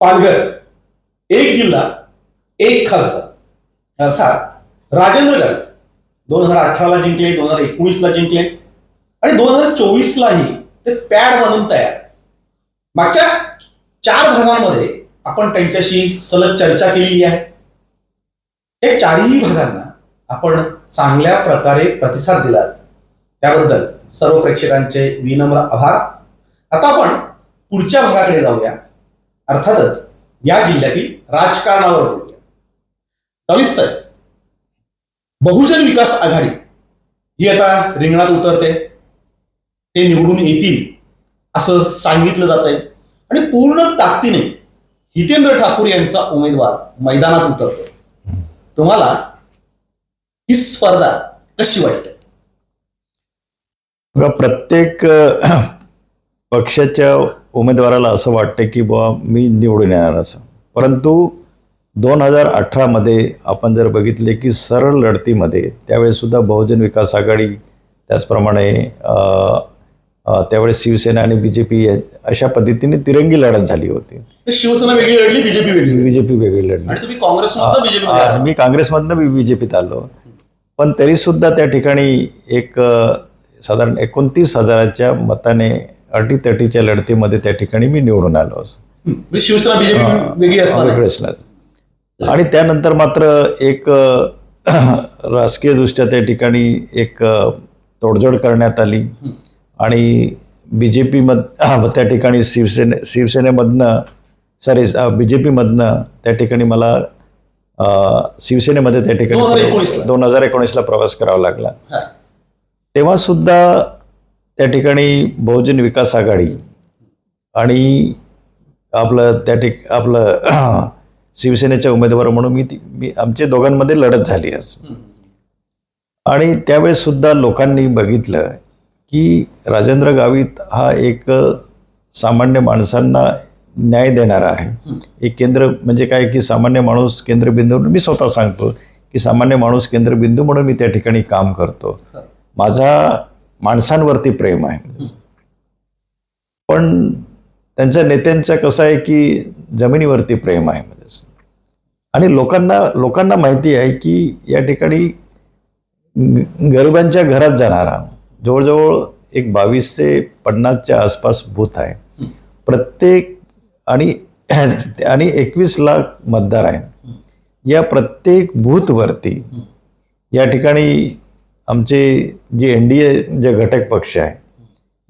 पालघर एक जिल्हा एक खासदार. अर्थात राजेंद्र गावित दोन हजार अठराला जिंकले दोन हजार एकोणीसला जिंकले आणि दोन हजार चोवीसलाही ते पॅड बांधून तयार. मागच्या चार भागांमध्ये आपण त्यांच्याशी सलग चर्चा केलेली आहे. या चारही भागांना आपण चांगल्या प्रकारे प्रतिसाद दिला त्याबद्दल सर्व प्रेक्षकांचे विनम्र आभार. आता आपण पुढच्या भागाकडे जाऊया. अर्थातच या जिल्ह्यातील राजकारणावर बोलूया कवित साहेब बहुजन विकास आघाडी ही आता रिंगणात उतरते. ते निवडून येतील असं सांगितलं जात आहे आणि पूर्ण ताकदीने हितेंद्र ठाकूर यांचा उमेदवार मैदानात उतरतो तुम्हाला ही स्पर्धा कशी वाटते? प्रत्येक पक्षाच्या उमेदवाराला असं वाटतं की बुवा मी निवडून येणार असं. परंतु दोन हजार अठरामध्ये आपण जर बघितले की सरळ लढतीमध्ये त्यावेळेसुद्धा बहुजन विकास आघाडी त्याचप्रमाणे त्यावेळेस शिवसेना आणि बी जे पी अशा पद्धतीने तिरंगी लढत झाली होती. शिवसेना वेगळी लढली बीजेपी वेगळी? लढली. बी जे पी वेगळी लढली बीजेपी आ, मी काँग्रेसमधनं बी जे पीत आलो. पण तरीसुद्धा त्या ठिकाणी एक साधारण एकोणतीस हजाराच्या मताने अटीतटीच्या लढतीमध्ये त्या ठिकाणी मी निवडून आलो म्हणजे शिवसेना वेगळी असणार. आणि त्यानंतर मात्र एक अ, राजकीय दृष्ट्या त्या ठिकाणी एक तोडजोड करण्यात आली आणि बी जे पीमध त्या ठिकाणी शिवसेने शिवसेनेमधनं सॉरी बी जे पीमधनं त्या ठिकाणी मला शिवसेनेमध्ये त्या 2019 ठिकाणी. दोन हजार एकोणीसला प्रवास करावा लागला. तेव्हा सुद्धा त्या ठिकाणी बहुजन विकास आघाडी आणि आपलं त्या ठिक आपलं शिवसेनेच्या उमेदवार म्हणून मी ती- मी आमच्या दोघांमध्ये लढत झाली असं आणि त्यावेळेस सुद्धा लोकांनी बघितलं की राजेंद्र गावित हा एक सामान्य माणसांना न्याय देणारा आहे. एक केंद्र म्हणजे काय की सामान्य माणूस केंद्रबिंदू म्हणून मी स्वतः सांगतो की सामान्य माणूस केंद्रबिंदू म्हणून मी त्या ठिकाणी काम करतो. माझा माणसांवरती प्रेम आहे. पण त्यांच्या नेत्यांचं कसं आहे की जमिनीवरती प्रेम आहे. म्हणजे आणि लोकांना लोकांना माहिती आहे की या ठिकाणी गरिबांच्या घरात जाणारा जवळजवळ एक बावीस ते पन्नासच्या आसपास भूत आहे. प्रत्येक आणि आणि एकवीस लाख मतदार आहे या प्रत्येक भूतवरती या ठिकाणी आमचे जे एन डी ए जे घटक पक्ष आहे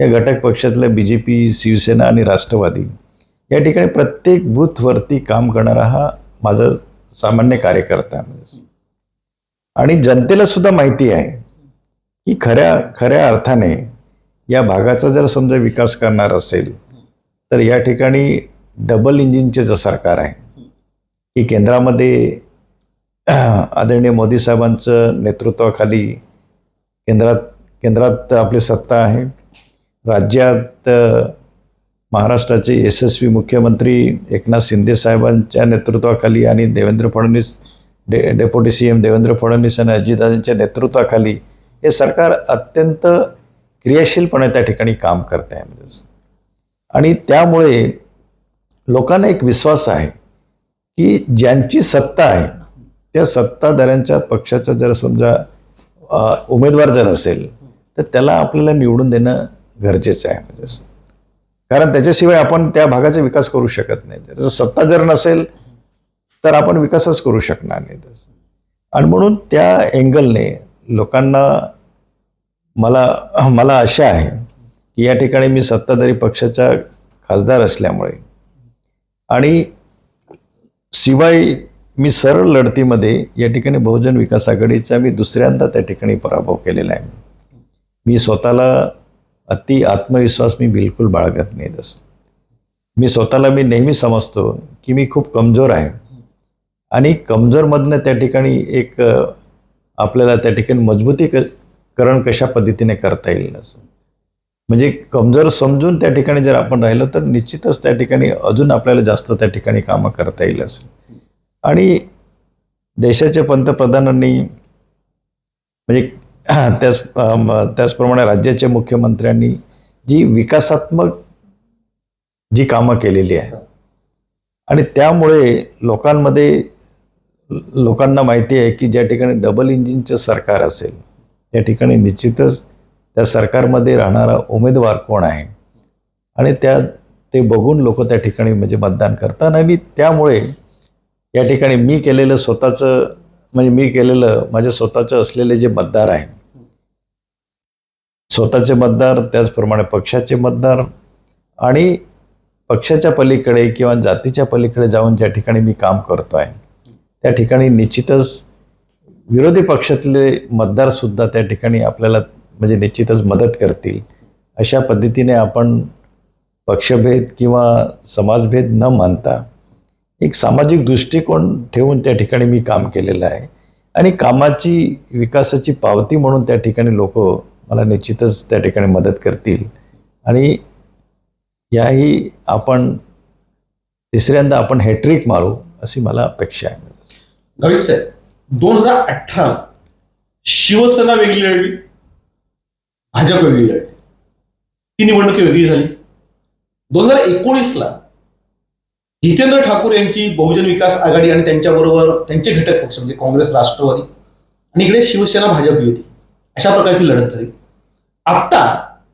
या घटक पक्षातल्या बी जे पी शिवसेना आणि राष्ट्रवादी या ठिकाणी प्रत्येक बूथवरती काम करणारा हा माझा सामान्य कार्यकर्ता आहे आणि जनतेला सुद्धा माहिती आहे की खऱ्या खऱ्या अर्थाने या भागाचा जर समजा विकास करणार असेल तर या ठिकाणी डबल इंजिनचे जे सरकार आहे की केंद्रामध्ये आदरणीय मोदी साहेबांचं नेतृत्वाखाली केंद्रात केंद्रात आपली सत्ता आहे. राज्यात महाराष्ट्राचे यशस्वी मुख्यमंत्री एकनाथ शिंदे साहेबांच्या नेतृत्वाखाली आणि Devendra Fadnavis day deputy C M Devendra Fadnavis आणि अजितदादांच्या नेतृत्वाखाली हे सरकार अत्यंत क्रियाशीलपणे त्या ठिकाणी काम करते आहे. म्हणजे आणि त्यामुळे लोकांना एक विश्वास आहे की ज्यांची सत्ता आहे त्या सत्ताधाऱ्यांच्या पक्षाचा जर समजा उमेदवार जर असेल तर त्याला आपल्याला निवडून देणं गरजेचं आहे म्हणजे कारण त्याच्याशिवाय आपण त्या भागाचा विकास करू शकत नाही. जर सत्ता जर नसेल तर आपण विकासच करू शकणार नाही. तसं आणि म्हणून त्या अँगलने लोकांना मला मला आशा आहे की या ठिकाणी मी सत्ताधारी पक्षाचा खासदार असल्यामुळे आणि शिवाय मी सरळ लढतीमध्ये या ठिकाणी बहुजन विकास आघाडीचा मी दुसऱ्यांदा त्या ठिकाणी पराभव केलेला आहे. मी स्वतःला अति आत्मविश्वास मी बिलकुल बाळगत नाही तसं. मी स्वतःला मी नेहमी समजतो की मी खूप कमजोर आहे. आणि कमजोरमधनं त्या ठिकाणी एक आपल्याला त्या ठिकाणी मजबूतीकरण कशा पद्धतीने करता येईल असं. म्हणजे कमजोर समजून त्या ठिकाणी जर आपण राहिलो तर निश्चितच त्या ठिकाणी अजून आपल्याला जास्त त्या ठिकाणी कामं करता येईल असं. आणि देशाच्या पंतप्रधानांनी म्हणजे त्याच त्याचप्रमाणे राज्याच्या मुख्यमंत्र्यांनी जी विकासात्मक जी कामं केलेली आहे आणि त्यामुळे लोकांमध्ये लोकांना माहिती आहे की ज्या ठिकाणी डबल इंजिनचं सरकार असेल त्या ठिकाणी निश्चितच त्या सरकारमध्ये राहणारा उमेदवार कोण आहे? आणि त्या ते बघून लोक त्या ठिकाणी म्हणजे मतदान करतात आणि त्यामुळे या ठिकाणी मी केलेलं स्वतःचं म्हणजे मी केलेलं माझ्या स्वतःचं असलेले जे मतदार आहेत. स्वतःचे मतदार त्याचप्रमाणे पक्षाचे मतदार आणि पक्षाच्या पलीकडे किंवा जातीच्या पलीकडे जाऊन ज्या ठिकाणी मी काम करतो आहे त्या ठिकाणी निश्चितच विरोधी पक्षातले मतदारसुद्धा त्या ठिकाणी आपल्याला म्हणजे निश्चितच मदत करतील. अशा पद्धतीने आपण पक्षभेद किंवा समाजभेद न मानता एक सामाजिक दृष्टिकोन ठेवून त्या ठिकाणी मी काम केलेलं आहे. आणि कामाची विकासाची पावती म्हणून त्या ठिकाणी लोक मला निश्चितच त्या ठिकाणी मदत करतील. आणि याही आपण तिसऱ्यांदा आपण हॅट्रिक मारू अशी मला अपेक्षा आहे. गावित साहेब दोन हजार अठरा शिवसेना वेगळी लढली भाजप वेगळी लढली. ती निवडणुकी वेगळी झाली. दोन हजार एकोणीसला जितेंद्र ठाकूर यांची बहुजन विकास आघाडी आणि त्यांच्याबरोबर त्यांचे घटक पक्ष म्हणजे काँग्रेस राष्ट्रवादी आणि इकडे शिवसेना भाजप युती अशा प्रकारची लढत झाली. आत्ता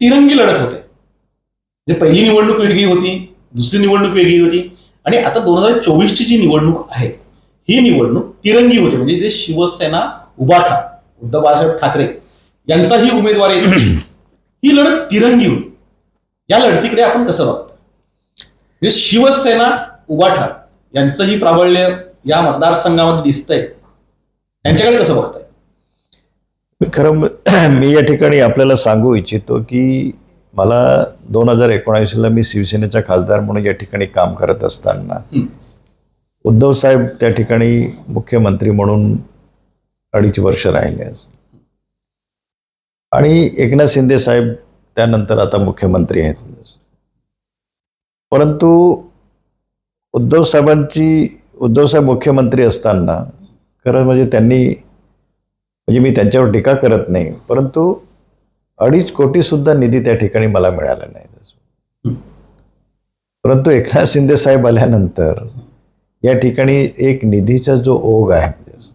तिरंगी लढत होते. म्हणजे पहिली निवडणूक वेगळी होती दुसरी निवडणूक वेगळी होती आणि आता दोन हजार चोवीसची जी निवडणूक आहे ही निवडणूक तिरंगी होते. म्हणजे जे शिवसेना उबाठा उद्धव बाळासाहेब ठाकरे यांचाही उमेदवार येतो ही लढत तिरंगी होईल या लढतीकडे आपण कसं बघतो म्हणजे शिवसेना उबाठा यांचंही प्राबल्य या मतदारसंघामध्ये दिसतंय. त्यांच्याकडे कसं बघताय? खरं म- या ठिकाणी आपल्याला सांगू इच्छितो की मला दोन हजार एकोणऐंशीला मी शिवसेनेचा खासदार म्हणून या ठिकाणी काम करत असताना. उद्धव साहेब त्या ठिकाणी मुख्यमंत्री म्हणून अडीच वर्ष राहिले आणि एकनाथ शिंदे साहेब त्यानंतर आता मुख्यमंत्री आहेत. परंतु उद्धव साहेबांची उद्धव साहेब मुख्यमंत्री असताना खरं म्हणजे त्यांनी म्हणजे मी त्यांच्यावर टीका करत नाही परंतु अडीच कोटी सुद्धा निधी त्या ठिकाणी मला मिळाला नाही. परंतु एकनाथ शिंदे साहेब आल्यानंतर या ठिकाणी एक निधीचा जो ओघ आहे म्हणजे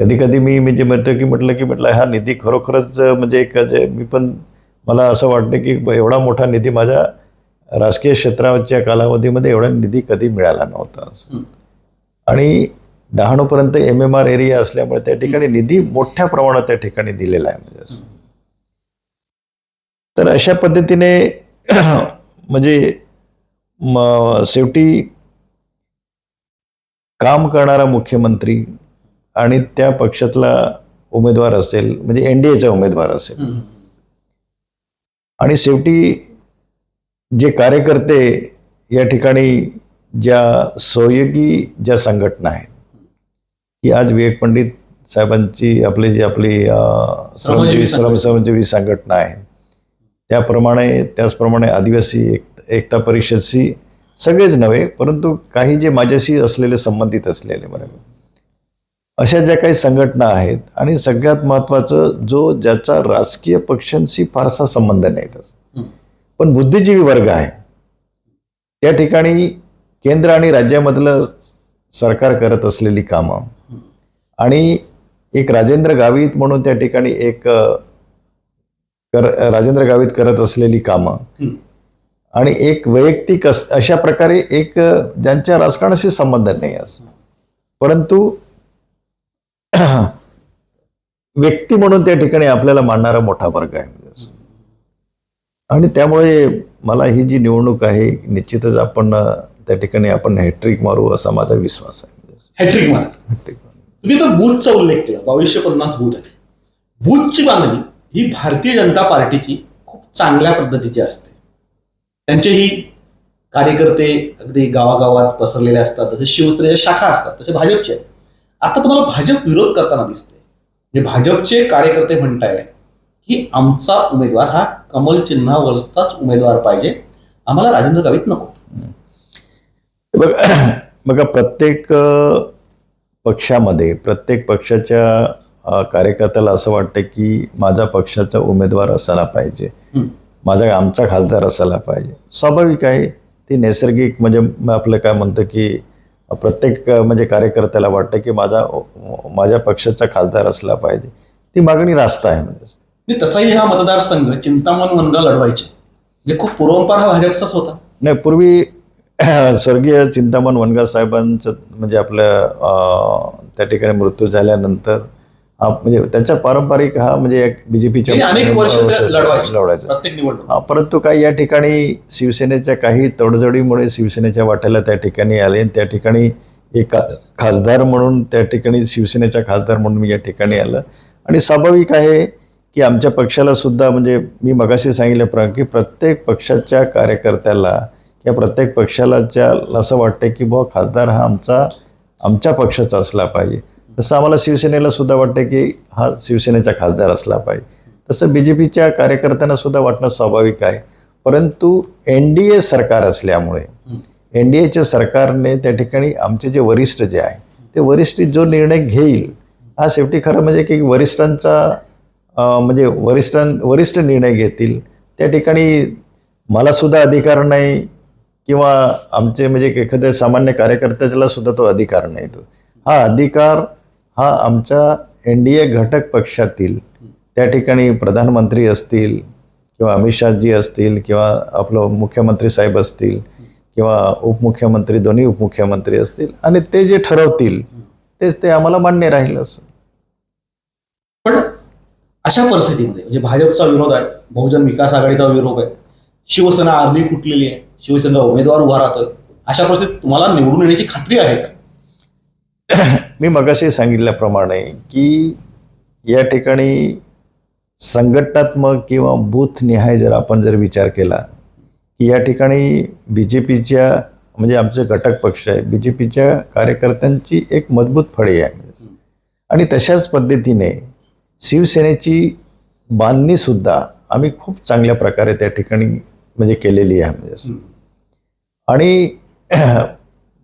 कधी कधी मी म्हणजे म्हणतो की म्हटलं की म्हटलं हा निधी खरोखरच म्हणजे एक जे मी पण मला असं वाटतं की एवढा मोठा निधी माझ्या राजकीय क्षेत्राच्या कालावधीमध्ये एवढा निधी कधी मिळाला नव्हता. आणि डहाणूपर्यंत एम एम आर एरिया असल्यामुळे त्या ठिकाणी निधी मोठ्या प्रमाणात त्या ठिकाणी दिलेला आहे म्हणजे. तर अशा पद्धतीने म्हणजे शेवटी काम करणारा मुख्यमंत्री आणि त्या पक्षातला उमेदवार असेल म्हणजे एन डी एचा उमेदवार असेल आणि शेवटी जे कार्यकर्ते या ठिकाणी ज्या सहयोगी ज्या संघटना आहेत की आज विवेक पंडित साहेबांची आपली जी आपली श्रमजीवी श्रम श्रमजीवी संघटना आहे. त्याप्रमाणे त्याचप्रमाणे आदिवासी एक एकता परिषदशी सगळेच नव्हे परंतु काही जे माझ्याशी असलेले संबंधित असलेले बरोबर अशा ज्या काही संघटना आहेत आणि सगळ्यात महत्त्वाचं जो ज्याचा राजकीय पक्षांशी फारसा संबंध नाही तसं. पण बुद्धिजीवी वर्ग आहे त्या ठिकाणी केंद्र आणि राज्यामधलं सरकार करत असलेली कामं आणि एक राजेंद्र गावित म्हणून त्या ठिकाणी एक कर राजेंद्र गावित करत असलेली कामं. आणि एक वैयक्तिक अस अशा प्रकारे एक ज्यांच्या राजकारणाशी संबंध नाही असं परंतु व्यक्ती म्हणून त्या ठिकाणी आपल्याला मानणारा मोठा वर्ग आहे. आणि त्यामुळे मला ही जी निवडणूक आहे निश्चितच आपण त्या ठिकाणी आपण हॅट्रिक मारू असा माझा विश्वास आहे. हॅट्रिक मारू. तुम्ही तो बूथचा उल्लेख केला. बावीसशे पन्नास बूथ आहेत. बूथची बांधणी ही भारतीय जनता पार्टीची खूप चांगल्या पद्धतीची असते. त्यांचेही कार्यकर्ते अगदी गावागावात पसरलेले असतात. जसे शिवसेनेच्या शाखा असतात तसे भाजपचे आता तुम्हाला भाजप विरोध करताना दिसते म्हणजे भाजपचे कार्यकर्ते म्हणताय की आमचा उमेदवार हा कमल चिन्हावरचाच उमेदवार पाहिजे. आम्हाला राजेंद्र गावित नको. बघा बघा प्रत्येक पक्षामध्ये प्रत्येक पक्षाच्या कार्यकर्त्याला असं वाटतं की माझ्या पक्षाचा उमेदवार असायला पाहिजे. माझा आमचा खासदार असायला पाहिजे. स्वाभाविक आहे ती नैसर्गिक म्हणजे म- आपलं काय म्हणतो की प्रत्येक म्हणजे कार्यकर्त्याला वाटतं की माझा माझ्या पक्षाचा खासदार असला पाहिजे. ती मागणी रास्त आहे म्हणजे. तसाही हा मतदारसंघ चिंतामण वनगा लढवायचे. म्हणजे खूप पूर्वंपार हा भाजपचाच होता. नाही पूर्वी स्वर्गीय चिंतामण वनगा साहेबांचं म्हणजे आपलं अं, त्या ठिकाणी मृत्यू झाल्यानंतर म्हणजे त्यांचा पारंपरिक हा म्हणजे एक बीजेपीच्या अनेक वर्ष लढवायचे परंतु काही या ठिकाणी शिवसेनेच्या काही तडजोडीमुळे शिवसेनेच्या वाट्याला त्या ठिकाणी आले आणि त्या ठिकाणी एक खासदार म्हणून त्या ठिकाणी शिवसेनेचा खासदार म्हणून मी या ठिकाणी आलं. आणि स्वाभाविक आहे की आमच्या पक्षाला सुद्धा म्हणजे मी मगाशी सांगितल्याप्रमाणे की प्रत्येक पक्षाच्या कार्यकर्त्याला किंवा प्रत्येक पक्षाला ज्या असं वाटतं की बुवा खासदार हा आमचा आमच्या पक्षाचा असला पाहिजे. तसं आम्हाला शिवसेनेला सुद्धा वाटतं की हा शिवसेनेचा खासदार असला पाहिजे. तसं बी जे पीच्या कार्यकर्त्यांना सुद्धा वाटणं स्वाभाविक आहे. परंतु एन डी ए सरकार असल्यामुळे एन डी एच्या सरकारने त्या ठिकाणी आमचे जे वरिष्ठ जे आहे ते वरिष्ठ जो निर्णय घेईल हा शेवटी खरं म्हणजे की वरिष्ठांचा म्हणजे वरिष्ठां वरिष्ठ निर्णय घेतील. त्या ठिकाणी मला सुद्धा अधिकार नाही किंवा आमचे म्हणजे एखाद्या सामान्य कार्यकर्त्याला सुद्धा तो अधिकार नाही तो. हा अधिकार हा आमच्या एन डी ए घटक पक्षातील त्या ठिकाणी प्रधानमंत्री असतील किंवा अमित शहाजी असतील किंवा आपलं मुख्यमंत्री साहेब असतील किंवा उपमुख्यमंत्री दोन्ही उपमुख्यमंत्री असतील आणि ते जे ठरवतील तेच ते आम्हाला मान्य राहील असं. पण अशा परिस्थितीमध्ये म्हणजे भाजपचा विरोध आहे बहुजन विकास आघाडीचा विरोध आहे शिवसेना अर्धी फुटलेली आहे शिवसेनेचा उमेदवार उभा राहतोय अशा परिस्थितीत तुम्हाला निवडून येण्याची खात्री आहे का? मी मगाशी सांगितल्याप्रमाणे की या ठिकाणी संघटनात्मक किंवा बूथनिहाय जर आपण जर विचार केला की या ठिकाणी बी जे पीच्या म्हणजे आमचे घटक पक्ष आहे बी जे पीच्या कार्यकर्त्यांची एक मजबूत फळी आहे. आणि तशाच पद्धतीने शिवसेनेची बांधणीसुद्धा आम्ही खूप चांगल्या प्रकारे त्या ठिकाणी म्हणजे केलेली आहे म्हणजे असं. आणि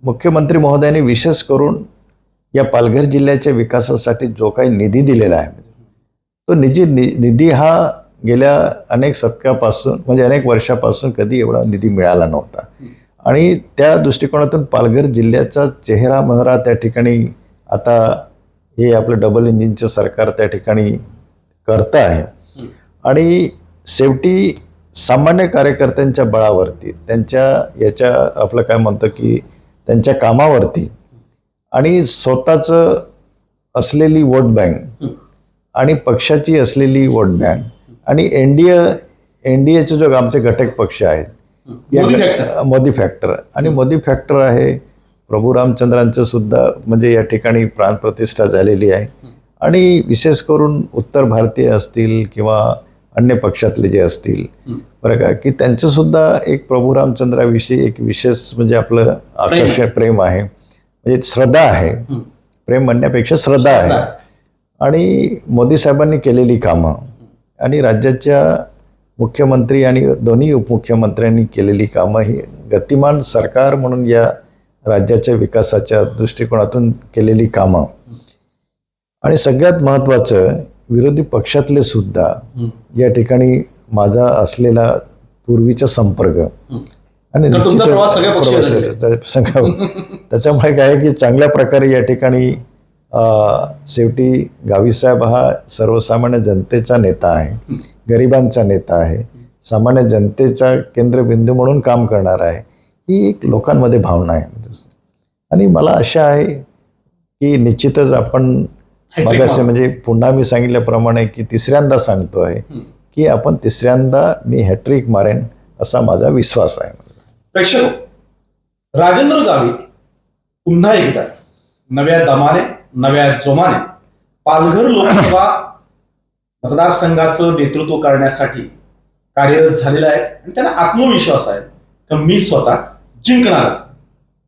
मुख्यमंत्री महोदयाने विशेष करून या पालघर जिल्ह्याच्या विकासासाठी जो काही निधी दिलेला आहे तो निधी नि- निधी हा गेल्या अनेक शतकापासून म्हणजे अनेक वर्षापासून कधी एवढा निधी मिळाला नव्हता आणि त्या दृष्टिकोनातून पालघर जिल्ह्याचा चेहरा महरा त्या ठिकाणी आता हे आपलं डबल इंजिनचं सरकार त्या ठिकाणी करतं आहे आणि शेवटी सामान्य कार्यकर्त्यांच्या बळावरती त्यांच्या याच्या आपलं काय म्हणतो की त्यांच्या कामावरती आणि स्वतःचं असलेली वोट बँक आणि पक्षाची असलेली वोट बँक आणि एन डी एन डी एचे जो आमचे घटक पक्ष आहेत. मोदी फॅक्टर आणि मोदी फॅक्टर आहे प्रभू रामचंद्रांचं सुद्धा म्हणजे या ठिकाणी प्राणप्रतिष्ठा झालेली आहे. आणि विशेष करून उत्तर भारतीय असतील किंवा अन्य पक्षातले जे असतील बरं का की त्यांचं सुद्धा एक प्रभू रामचंद्राविषयी एक विशेष म्हणजे आपलं आकर्षण प्रेम आहे. म्हणजे श्रद्धा आहे. प्रेम म्हणण्यापेक्षा श्रद्धा आहे. आणि मोदी साहेबांनी केलेली कामं आणि राज्याच्या मुख्यमंत्री आणि दोन्ही उपमुख्यमंत्र्यांनी केलेली कामं ही गतिमान सरकार म्हणून या राज्याच्या विकासाच्या दृष्टिकोनातून केलेली कामं. आणि सगळ्यात महत्त्वाचं विरोधी पक्षातले सुद्धा या ठिकाणी माझा असलेला पूर्वीचा संपर्क. आणि त्याच्यामुळे काय की चांगल्या प्रकारे या ठिकाणी शेवटी गावीसाहेब हा सर्वसामान्य जनतेचा नेता आहे. गरिबांचा नेता आहे. सामान्य जनतेचा केंद्रबिंदू म्हणून काम करणार आहे. ही एक लोकांमध्ये भावना आहे. आणि मला आशा आहे की निश्चितच आपण मगाशी मारू. म्हणजे पुन्हा मी सांगितल्याप्रमाणे की तिसऱ्यांदा सांगतो आहे की आपण तिसऱ्यांदा मी हॅट्रिक मारेन असा माझा विश्वास आहे. प्रेक्षक राजेंद्र गावित पुन्हा एकदा नव्या दमाने नव्या जोमाने पालघर लोकसभा मतदारसंघाचं नेतृत्व करण्यासाठी कार्यरत झालेला आहे. आणि त्यांना आत्मविश्वास आहे. की मी स्वतः जिंकणारच